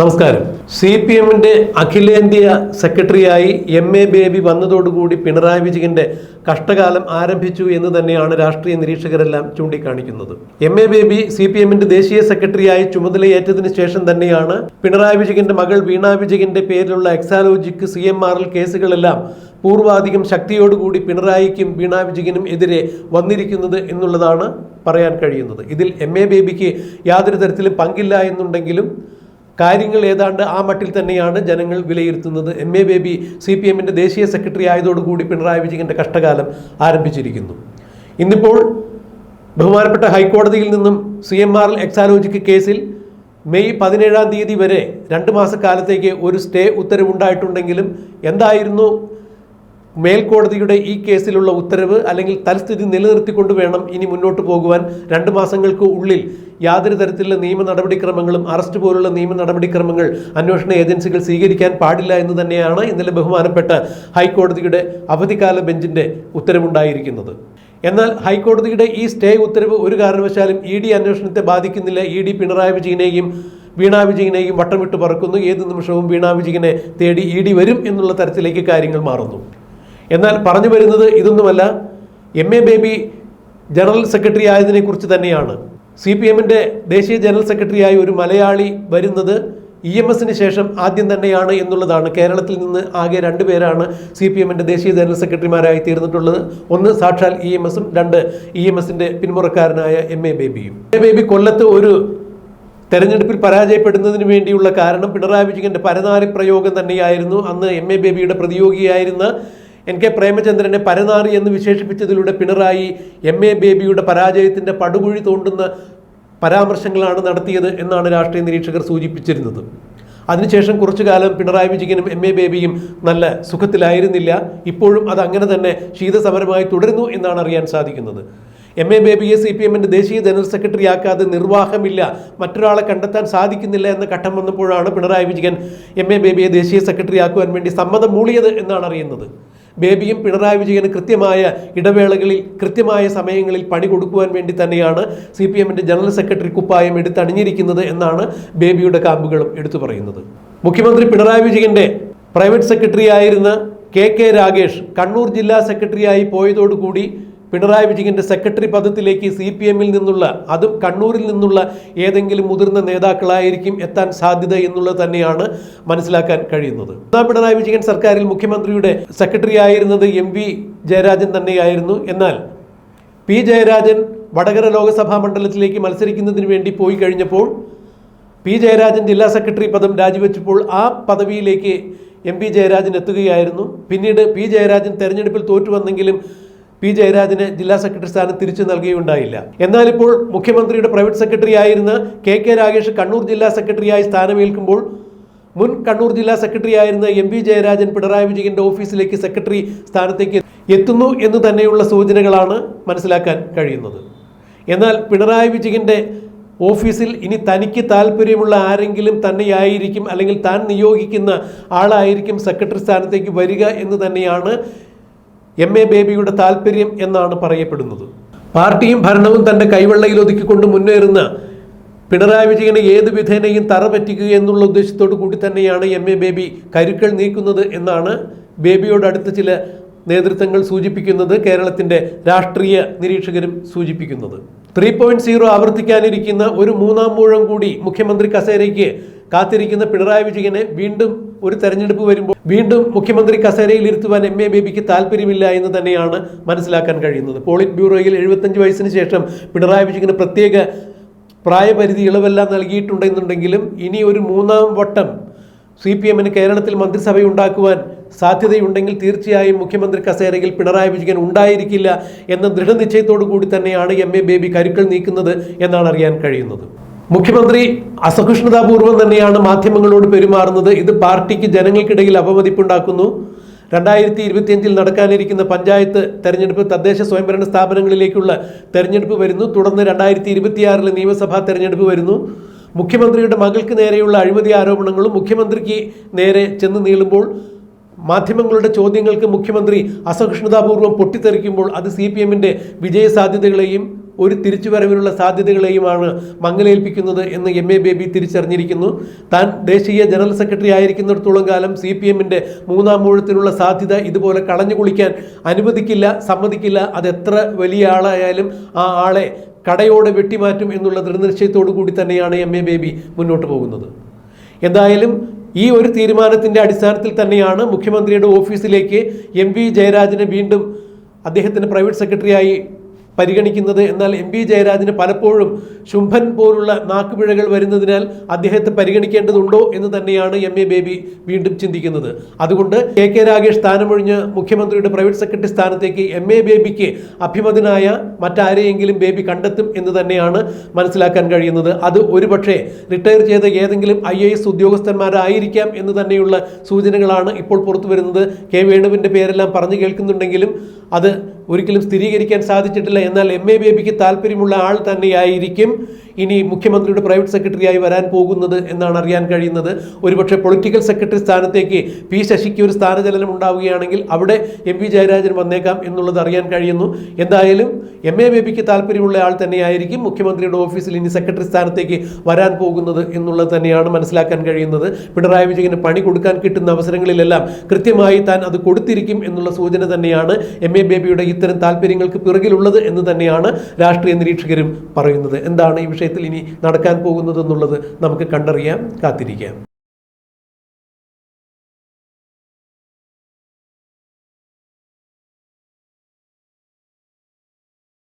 നമസ്കാരം. C P എമ്മിന്റെ അഖിലേന്ത്യാ സെക്രട്ടറിയായി എം എ ബേബി വന്നതോടുകൂടി പിണറായി വിജയന്റെ കഷ്ടകാലം ആരംഭിച്ചു എന്ന് തന്നെയാണ് രാഷ്ട്രീയ നിരീക്ഷകരെല്ലാം ചൂണ്ടിക്കാണിക്കുന്നത്. M A Baby C P എമ്മിന്റെ ദേശീയ സെക്രട്ടറിയായി ചുമതലയേറ്റതിനു ശേഷം തന്നെയാണ് പിണറായി വിജയന്റെ മകൾ വീണ വിജയന്റെ പേരിലുള്ള Exalogic C M R L കേസുകളെല്ലാം പൂർവാധികം ശക്തിയോടുകൂടി പിണറായിക്കും വീണ വിജയനും എതിരെ വന്നിരിക്കുന്നത് എന്നുള്ളതാണ് പറയാൻ കഴിയുന്നത്. ഇതിൽ എം എ ബേബിക്ക് യാതൊരു തരത്തിലും പങ്കില്ല എന്നുണ്ടെങ്കിലും കാര്യങ്ങൾ ഏതാണ്ട് ആ മട്ടിൽ തന്നെയാണ് ജനങ്ങൾ വിലയിരുത്തുന്നത്. M A Baby C P എമ്മിന്റെ ദേശീയ സെക്രട്ടറി ആയതോടുകൂടി പിണറായി വിജയന്റെ കഷ്ടകാലം ആരംഭിച്ചിരിക്കുന്നു. ഇന്നിപ്പോൾ ബഹുമാനപ്പെട്ട ഹൈക്കോടതിയിൽ നിന്നും സി എം ആർ എക്സാലോജിക്ക് കേസിൽ മെയ് പതിനേഴാം തീയതി വരെ രണ്ട് മാസക്കാലത്തേക്ക് ഒരു സ്റ്റേ ഉത്തരവുണ്ടായിട്ടുണ്ടെങ്കിലും എന്തായിരുന്നു മേൽക്കോടതിയുടെ ഈ കേസിലുള്ള ഉത്തരവ് അല്ലെങ്കിൽ തൽസ്ഥിതി നിലനിർത്തിക്കൊണ്ട് വേണം ഇനി മുന്നോട്ട് പോകുവാൻ രണ്ട് മാസങ്ങൾക്ക് ഉള്ളിൽ യാതൊരു തരത്തിലുള്ള നിയമ നടപടിക്രമങ്ങളും അറസ്റ്റ് പോലുള്ള നിയമ നടപടിക്രമങ്ങൾ അന്വേഷണ ഏജൻസികൾ സ്വീകരിക്കാൻ പാടില്ല എന്ന് തന്നെയാണ് ഇന്നലെ ബഹുമാനപ്പെട്ട ഹൈക്കോടതിയുടെ അവധിക്കാല ബെഞ്ചിന്റെ ഉത്തരവുണ്ടായിരിക്കുന്നത്. എന്നാൽ ഹൈക്കോടതിയുടെ ഈ സ്റ്റേ ഉത്തരവ് ഒരു കാരണവശാലും ഇ ഡി അന്വേഷണത്തെ ബാധിക്കുന്നില്ല. ഇ ഡി പിണറായി വിജയനെയും വീണാ വിജയനെയും വട്ടമിട്ട് പറക്കുന്നു. ഏത് നിമിഷവും വീണാ വിജയനെ തേടി ഇ ഡി വരും എന്നുള്ള തരത്തിലേക്ക് കാര്യങ്ങൾ മാറുന്നു. എന്നാൽ പറഞ്ഞു വരുന്നത് ഇതൊന്നുമല്ല. M A Baby general secretary ആയതിനെക്കുറിച്ച് തന്നെയാണ്. സി പി എമ്മിന്റെ ദേശീയ ജനറൽ സെക്രട്ടറിയായി ഒരു മലയാളി വരുന്നത് ഇ എം എസിന് ശേഷം ആദ്യം തന്നെയാണ് എന്നുള്ളതാണ്. കേരളത്തിൽ നിന്ന് ആകെ രണ്ട് പേരാണ് സി പി എമ്മിന്റെ ദേശീയ ജനറൽ സെക്രട്ടറിമാരായി തീർന്നിട്ടുള്ളത്. ഒന്ന് സാക്ഷാൽ ഇ എം എസും രണ്ട് ഇ എം എസിന്റെ പിന്മുറക്കാരനായ എം എ ബേബിയും. എം എ ബേബി കൊല്ലത്ത് ഒരു തെരഞ്ഞെടുപ്പിൽ പരാജയപ്പെടുന്നതിന് വേണ്ടിയുള്ള കാരണം പിണറായി വിജയന്റെ പരനാറി പ്രയോഗം തന്നെയായിരുന്നു. അന്ന് എം എ ബേബിയുടെ പ്രതിയോഗിയായിരുന്ന എൻ കെ പ്രേമചന്ദ്രനെ പരനാറി എന്ന് വിശേഷിപ്പിച്ചതിലൂടെ പിണറായി എം എ ബേബിയുടെ പരാജയത്തിന്റെ പടുകുഴി തോണ്ടുന്ന പരാമർശങ്ങളാണ് നടത്തിയത് എന്നാണ് രാഷ്ട്രീയ നിരീക്ഷകർ സൂചിപ്പിച്ചിരുന്നത്. അതിനുശേഷം കുറച്ചു കാലം പിണറായി വിജയനും എം എ ബേബിയും നല്ല സുഖത്തിലായിരുന്നില്ല. ഇപ്പോഴും അത് അങ്ങനെ തന്നെ ശീതസമരമായി തുടരുന്നു എന്നാണ് അറിയാൻ സാധിക്കുന്നത്. എം എ ബേബിയെ സി പി എമ്മിന്റെ ദേശീയ ജനറൽ സെക്രട്ടറി ആക്കാതെ നിർവാഹമില്ല. മറ്റൊരാളെ കണ്ടെത്താൻ സാധിക്കുന്നില്ല എന്ന ഘട്ടം വന്നപ്പോഴാണ് പിണറായി വിജയൻ എം എ ബേബിയെ ദേശീയ സെക്രട്ടറി ആക്കുവാൻ വേണ്ടി സമ്മതം മൂളിയത് എന്നാണ് അറിയുന്നത്. ബേബിയും പിണറായി വിജയനും കൃത്യമായ ഇടവേളകളിൽ കൃത്യമായ സമയങ്ങളിൽ പണി കൊടുക്കുവാൻ വേണ്ടി തന്നെയാണ് സി പി എമ്മിന്റെ ജനറൽ സെക്രട്ടറി കുപ്പായം എടുത്തണിഞ്ഞിരിക്കുന്നത് എന്നാണ് ബേബിയുടെ കാമ്പുകളും എടുത്തു പറയുന്നത്. മുഖ്യമന്ത്രി പിണറായി വിജയന്റെ പ്രൈവറ്റ് സെക്രട്ടറി ആയിരുന്ന കെ കെ രാഗേഷ് കണ്ണൂർ ജില്ലാ സെക്രട്ടറിയായി പോയതോടുകൂടി പിണറായി വിജയന്റെ സെക്രട്ടറി പദത്തിലേക്ക് സി പി എമ്മിൽ നിന്നുള്ള അതും കണ്ണൂരിൽ നിന്നുള്ള ഏതെങ്കിലും മുതിർന്ന നേതാക്കളായിരിക്കും എത്താൻ സാധ്യത എന്നുള്ളത് തന്നെയാണ് മനസ്സിലാക്കാൻ കഴിയുന്നത്. ഒന്നാം പിണറായി വിജയൻ സർക്കാരിൽ മുഖ്യമന്ത്രിയുടെ സെക്രട്ടറി ആയിരുന്നത് എം വി ജയരാജൻ തന്നെയായിരുന്നു. എന്നാൽ പി ജയരാജൻ വടകര ലോക്സഭാ മണ്ഡലത്തിലേക്ക് മത്സരിക്കുന്നതിന് വേണ്ടി പോയി കഴിഞ്ഞപ്പോൾ പി ജയരാജൻ ജില്ലാ സെക്രട്ടറി പദം രാജിവെച്ചപ്പോൾ ആ പദവിയിലേക്ക് എം പി ജയരാജൻ എത്തുകയായിരുന്നു. പിന്നീട് പി ജയരാജൻ തെരഞ്ഞെടുപ്പിൽ തോറ്റുവന്നെങ്കിലും പി ജയരാജന് ജില്ലാ സെക്രട്ടറി സ്ഥാനം തിരിച്ചു നൽകുകയുണ്ടായില്ല എന്നാൽ ഇപ്പോൾ മുഖ്യമന്ത്രിയുടെ പ്രൈവറ്റ് സെക്രട്ടറി ആയിരുന്ന കെ കെ രാഗേഷ് കണ്ണൂർ ജില്ലാ സെക്രട്ടറിയായി സ്ഥാനമേൽക്കുമ്പോൾ മുൻ കണ്ണൂർ ജില്ലാ സെക്രട്ടറി ആയിരുന്ന എം പി ജയരാജൻ പിണറായി വിജയന്റെ ഓഫീസിലേക്ക് സെക്രട്ടറി സ്ഥാനത്തേക്ക് എത്തുന്നു എന്ന് തന്നെയുള്ള സൂചനകളാണ് മനസ്സിലാക്കാൻ കഴിയുന്നത്. എന്നാൽ പിണറായി വിജയന്റെ ഓഫീസിൽ ഇനി തനിക്ക് താല്പര്യമുള്ള ആരെങ്കിലും തന്നെയായിരിക്കും അല്ലെങ്കിൽ താൻ നിയോഗിക്കുന്ന ആളായിരിക്കും സെക്രട്ടറി സ്ഥാനത്തേക്ക് വരിക എന്ന് തന്നെയാണ് എം എ ബേബിയുടെ താല്പര്യം എന്നാണ് പറയപ്പെടുന്നത്. പാർട്ടിയും ഭരണവും തന്റെ കൈവെള്ളയിൽ ഒതുക്കിക്കൊണ്ട് മുന്നേറുന്ന പിണറായി വിജയനെ ഏത് വിധേനയും തറ പറ്റിക്കുക എന്നുള്ള ഉദ്ദേശത്തോടു കൂടി തന്നെയാണ് എം എ ബേബി കരുക്കൾ നീക്കുന്നത് എന്നാണ് ബേബിയോട് അടുത്ത ചില നേതൃത്വങ്ങൾ സൂചിപ്പിക്കുന്നത് കേരളത്തിന്റെ രാഷ്ട്രീയ നിരീക്ഷകരും സൂചിപ്പിക്കുന്നത്. ത്രീ പോയിന്റ് സീറോ ആവർത്തിക്കാനിരിക്കുന്ന ഒരു മൂന്നാം മൂഴം കൂടി മുഖ്യമന്ത്രി കസേരയ്ക്ക് കാത്തിരിക്കുന്ന പിണറായി വിജയനെ വീണ്ടും ഒരു തെരഞ്ഞെടുപ്പ് വരുമ്പോൾ വീണ്ടും മുഖ്യമന്ത്രി കസേരയിൽ ഇരുത്തുവാൻ എം എ ബേബിക്ക് താല്പര്യമില്ല എന്ന് തന്നെയാണ് മനസ്സിലാക്കാൻ കഴിയുന്നത്. പോളിറ്റ് ബ്യൂറോയിൽ എഴുപത്തഞ്ച് വയസ്സിന് ശേഷം പിണറായി വിജയന് പ്രത്യേക പ്രായപരിധി ഇളവെല്ലാം നൽകിയിട്ടുണ്ടെന്നുണ്ടെങ്കിലും ഇനി ഒരു മൂന്നാം വട്ടം സി പി എമ്മിന് കേരളത്തിൽ മന്ത്രിസഭയുണ്ടാക്കുവാൻ സാധ്യതയുണ്ടെങ്കിൽ തീർച്ചയായും മുഖ്യമന്ത്രി കസേരയിൽ പിണറായി വിജയൻ ഉണ്ടായിരിക്കില്ല എന്ന ദൃഢനിശ്ചയത്തോടു കൂടി തന്നെയാണ് എം എ ബേബി കരുക്കൾ നീക്കുന്നത് എന്നാണ് അറിയാൻ കഴിയുന്നത്. മുഖ്യമന്ത്രി അസഹിഷ്ണുതാപൂർവം തന്നെയാണ് മാധ്യമങ്ങളോട് പെരുമാറുന്നത്. ഇത് പാർട്ടിക്ക് ജനങ്ങൾക്കിടയിൽ അപമതിപ്പുണ്ടാക്കുന്നു. രണ്ടായിരത്തി ഇരുപത്തിയഞ്ചിൽ നടക്കാനിരിക്കുന്ന പഞ്ചായത്ത് തെരഞ്ഞെടുപ്പ് തദ്ദേശ സ്വയംഭരണ സ്ഥാപനങ്ങളിലേക്കുള്ള തെരഞ്ഞെടുപ്പ് വരുന്നു. തുടർന്ന് രണ്ടായിരത്തി ഇരുപത്തിയാറിലെ നിയമസഭാ തെരഞ്ഞെടുപ്പ് വരുന്നു. മുഖ്യമന്ത്രിയുടെ മകൾക്ക് നേരെയുള്ള അഴിമതി ആരോപണങ്ങളും മുഖ്യമന്ത്രിക്ക് നേരെ ചെന്ന് നീളുമ്പോൾ മാധ്യമങ്ങളുടെ ചോദ്യങ്ങൾക്ക് മുഖ്യമന്ത്രി അസഹിഷ്ണുതാപൂർവം പൊട്ടിത്തെറിക്കുമ്പോൾ അത് സി പി എമ്മിന്റെ വിജയസാധ്യതകളെയും ഒരു തിരിച്ചുവരവിനുള്ള സാധ്യതകളെയുമാണ് മങ്ങലേൽപ്പിക്കുന്നത് എന്ന് എം എ ബേബി തിരിച്ചറിഞ്ഞിരിക്കുന്നു. താൻ ദേശീയ ജനറൽ സെക്രട്ടറി ആയിരിക്കുന്നിടത്തോളം കാലം സി പി എമ്മിന്റെ മൂന്നാം മൂഴത്തിനുള്ള സാധ്യത ഇതുപോലെ കളഞ്ഞു കുളിക്കാൻ അനുവദിക്കില്ല സമ്മതിക്കില്ല. അതെത്ര വലിയ ആളായാലും ആ ആളെ കടയോടെ വെട്ടിമാറ്റും എന്നുള്ള ദൃഢനിശ്ചയത്തോടു കൂടി തന്നെയാണ് എം എ ബേബി മുന്നോട്ട് പോകുന്നത്. എന്തായാലും ഈ ഒരു തീരുമാനത്തിന്റെ അടിസ്ഥാനത്തിൽ തന്നെയാണ് മുഖ്യമന്ത്രിയുടെ ഓഫീസിലേക്ക് എം വി ജയരാജനെ വീണ്ടും അദ്ദേഹത്തിന് പ്രൈവറ്റ് സെക്രട്ടറിയായി പരിഗണിക്കുന്നത്. എന്നാൽ എം പി ജയരാജന് പലപ്പോഴും ശുംഭൻ പോലുള്ള നാക്കുപിഴകൾ വരുന്നതിനാൽ അദ്ദേഹത്തെ പരിഗണിക്കേണ്ടതുണ്ടോ എന്ന് തന്നെയാണ് എം എ ബേബി വീണ്ടും ചിന്തിക്കുന്നത്. അതുകൊണ്ട് കെ കെ രാഗേഷ് സ്ഥാനമൊഴിഞ്ഞ് മുഖ്യമന്ത്രിയുടെ പ്രൈവറ്റ് സെക്രട്ടറി സ്ഥാനത്തേക്ക് എം എ ബേബിക്ക് അഭിമതനായ മറ്റാരെയെങ്കിലും ബേബി കണ്ടെത്തും എന്ന് തന്നെയാണ് മനസ്സിലാക്കാൻ കഴിയുന്നത്. അത് ഒരുപക്ഷെ റിട്ടയർ ചെയ്ത ഏതെങ്കിലും ഐ എ എസ് ഉദ്യോഗസ്ഥന്മാരായിരിക്കാം എന്ന് തന്നെയുള്ള സൂചനകളാണ് ഇപ്പോൾ പുറത്തു വരുന്നത് കെ വേണുവിന്റെ പേരെല്ലാം പറഞ്ഞു കേൾക്കുന്നുണ്ടെങ്കിലും അത് ഒരിക്കലും സ്ഥിരീകരിക്കാൻ സാധിച്ചിട്ടില്ല. എന്നാൽ എം എ ബേബിക്ക് താല്പര്യമുള്ള ആൾ തന്നെയായിരിക്കും ഇനി മുഖ്യമന്ത്രിയുടെ പ്രൈവറ്റ് സെക്രട്ടറിയായി വരാൻ പോകുന്നത് എന്നാണ് അറിയാൻ കഴിയുന്നത്. ഒരുപക്ഷെ പൊളിറ്റിക്കൽ സെക്രട്ടറി സ്ഥാനത്തേക്ക് പി ശശിക്ക് ഒരു സ്ഥാനചലനം ഉണ്ടാവുകയാണെങ്കിൽ അവിടെ എം വി ജയരാജൻ വന്നേക്കാം എന്നുള്ളത് അറിയാൻ കഴിയുന്നു. എന്തായാലും എം എ ബേബിക്ക് താല്പര്യമുള്ള ആൾ തന്നെയായിരിക്കും മുഖ്യമന്ത്രിയുടെ ഓഫീസിൽ ഇനി സെക്രട്ടറി സ്ഥാനത്തേക്ക് വരാൻ പോകുന്നത് എന്നുള്ളത് തന്നെയാണ് മനസ്സിലാക്കാൻ കഴിയുന്നത്. പിണറായി വിജയന് പണി കൊടുക്കാൻ കിട്ടുന്ന അവസരങ്ങളിലെല്ലാം കൃത്യമായി താൻ അത് കൊടുത്തിരിക്കും എന്നുള്ള സൂചന തന്നെയാണ് എം എ ബേബിയുടെ ഇത്തരം താല്പര്യങ്ങൾക്ക് പിറകിലുള്ളത് എന്ന് തന്നെയാണ് രാഷ്ട്രീയ നിരീക്ഷകരും പറയുന്നത്. എന്താണ് ഈ വിഷയത്തിൽ ഇനി നടക്കാൻ പോകുന്നത് എന്നുള്ളത് നമുക്ക് കണ്ടറിയാം കാത്തിരിക്കാം.